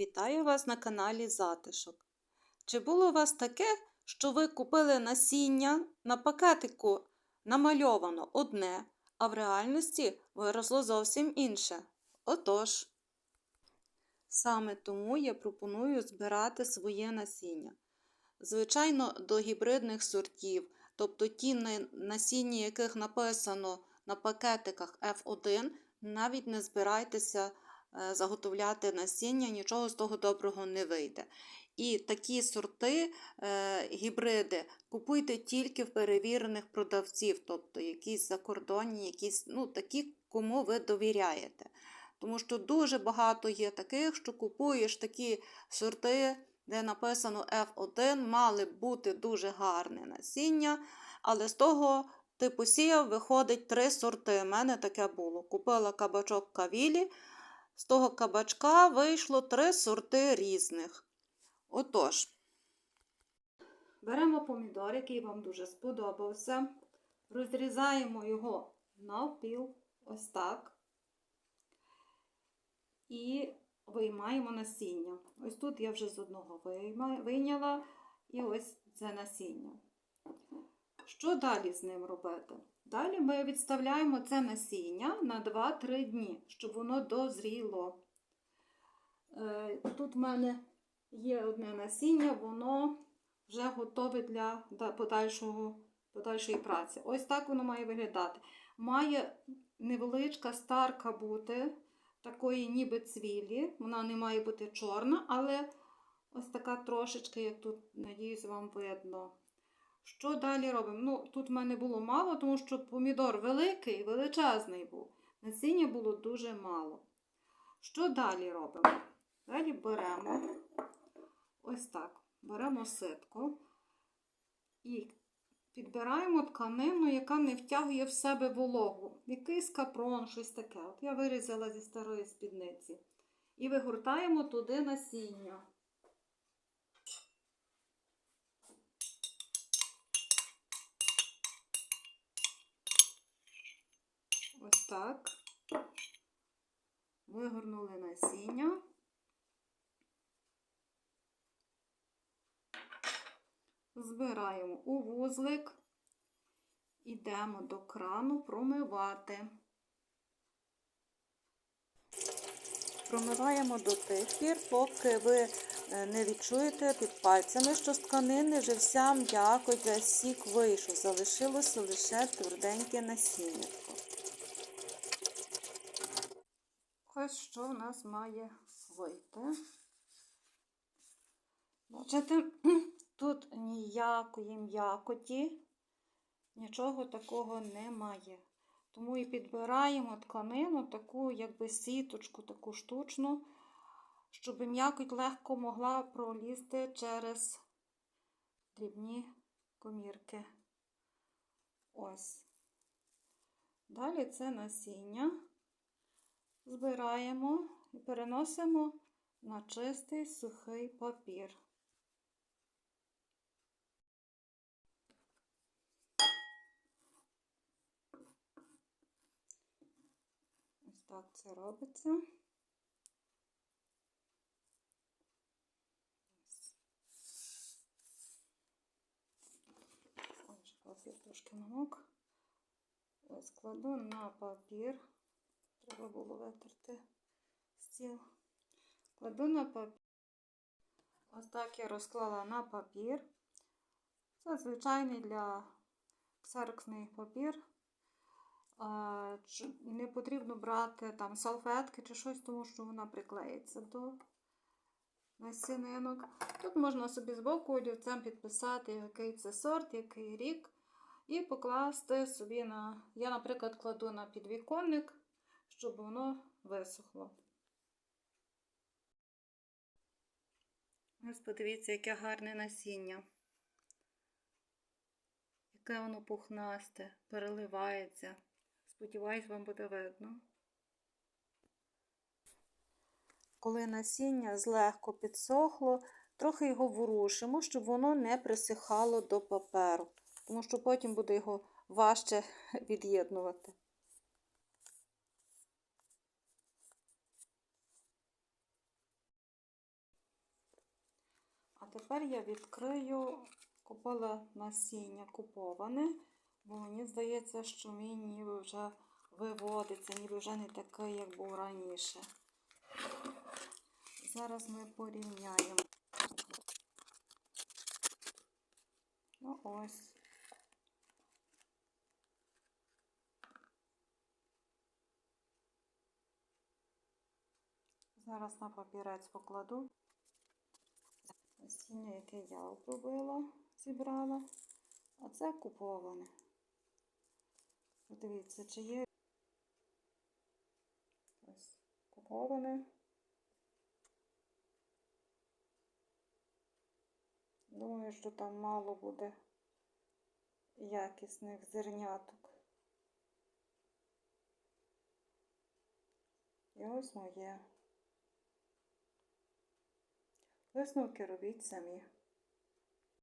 Вітаю вас на каналі Затишок. Чи було у вас таке, що ви купили насіння на пакетику намальовано одне, а в реальності виросло зовсім інше? Отож, саме тому я пропоную збирати своє насіння. Звичайно, до гібридних сортів, тобто ті насіння, яких написано на пакетиках F1, навіть не збирайтеся заготовляти насіння, нічого з того доброго не вийде. І такі сорти, е, гібриди, купуйте тільки в перевірених продавців, тобто якісь закордонні, якісь ну, такі, кому ви довіряєте. Тому що дуже багато є таких, що купуєш такі сорти, де написано F1, мали бути дуже гарне насіння, але з того ти посіяв, виходить три сорти. У мене таке було. Купила кабачок кавілі, з того кабачка вийшло три сорти різних. Отож, беремо помідор, який вам дуже сподобався. Розрізаємо його навпіл, ось так. І виймаємо насіння. Ось тут я вже з одного вийняла, і ось це насіння. Що далі з ним робити? Далі ми відставляємо це насіння на 2-3 дні, щоб воно дозріло. Е, Тут в мене є одне насіння, воно вже готове для подальшого, подальшої праці. Ось так воно має виглядати. Має невеличка старка бути, такої ніби цвілі. Вона не має бути чорна, але ось така трошечки, як тут, надіюсь, вам видно. Що далі робимо? Ну, тут в мене було мало, тому що помідор великий, величезний був. Насіння було дуже мало. Що далі робимо? Далі беремо ось так. Беремо ситку і підбираємо тканину, яка не втягує в себе вологу. Якийсь капрон, щось таке. От я вирізала зі старої спідниці. І вигортаємо туди насіння. Ось так. Вигорнули насіння. Збираємо у вузлик, ідемо до крану промивати. Промиваємо до тих пір, поки ви е, не відчуєте під пальцями, що з тканини вже вся м'якоть, весь сік вийшов. Залишилося лише тверденьке насіння. Ось що в нас має вийти. Бачите, тут ніякої м'якоті, нічого такого немає. Тому і підбираємо тканину, таку, якби сіточку, таку штучну, щоб м'якоть легко могла пролізти через дрібні комірки. Ось. Далі це насіння збираємо і переносимо на чистий сухий папір. Ось так це робиться. Ось папір трошки намок. Ось кладу на папір. Треба було витерти стіл. Кладу на папір. Ось так я розклала на папір. Це звичайний для ксероксний папір. Не потрібно брати там салфетки чи щось, тому що вона приклеїться до насінинок. Тут можна собі збоку олівцем підписати, який це сорт, який рік, і покласти собі на. Я, наприклад, кладу на підвіконник, щоб воно висохло. Ось подивіться, яке гарне насіння. Яке воно пухнасте, переливається. Сподіваюсь, вам буде видно. Коли насіння злегко підсохло, трохи його ворушимо, щоб воно не присихало до паперу, тому що потім буде його важче від'єднувати. Тепер я відкрию, купила насіння куповане, бо мені здається, що він ніби вже виводиться, ніби вже не такий, як був раніше. Зараз ми порівняємо. Ну ось. Зараз на папірець покладу. Насіння, яке я обробила, зібрала. А це куповане. Подивіться, чи є ось куповане. Думаю, що там мало буде якісних зерняток. І ось моє. Висновки робіть самі.